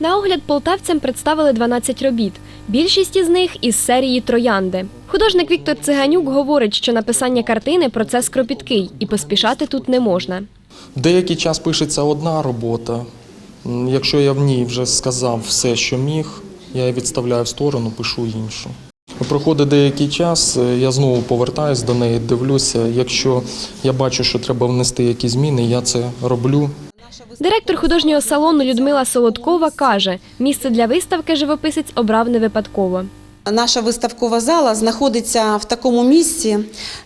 На огляд полтавцям представили 12 робіт. Більшість із них із серії Троянди. Художник Віктор Циганюк говорить, що написання картини процес кропіткий і поспішати тут не можна. Деякий час пишеться одна робота. Якщо я в ній вже сказав все, що міг, я її відставляю в сторону, пишу іншу. Проходить деякий час, е, я знову повертаюсь до неї, дивлюся. Якщо я бачу, що треба внести якісь зміни, я це роблю. Директор художнього салону Людмила Солодкова каже, місце для виставки живописець обрав не випадково. Наша виставкова зала знаходиться в такому місці,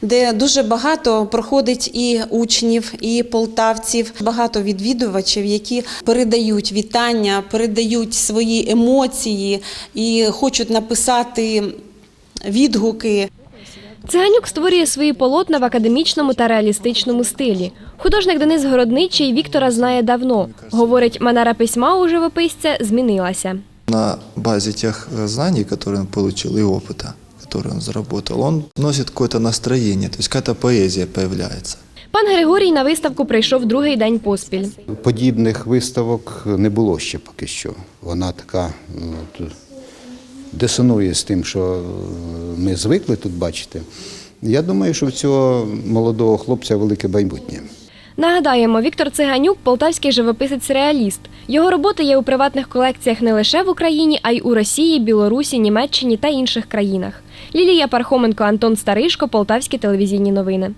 де дуже багато проходить і учнів, і полтавців, багато відвідувачів, які передають вітання, передають свої емоції і хочуть написати відгуки. Циганюк створює свої полотна в академічному та реалістичному стилі. Художник Денис Городничий Віктора знає давно. Говорить, манера письма у живописця змінилася. На базе тех э, знаний, которые он получил, и опыта, который он заработал, он вносит какое-то настроение, то есть какая-то поэзия появляется. Пан Григорій на виставку прийшов другий день поспіль. Подібних виставок не було ще поки що. Вона така ну, от, дисонує з тим, що е, ми звикли тут бачити. Я думаю, що в цього молодого хлопця велике майбутнє. Нагадаємо, Віктор Циганюк полтавський живописець-реаліст. Його роботи є у приватних колекціях не лише в Україні, а й у Росії, Білорусі, Німеччині та інших країнах. Лілія Пархоменко, Антон Старишко, Полтавські телевізійні новини.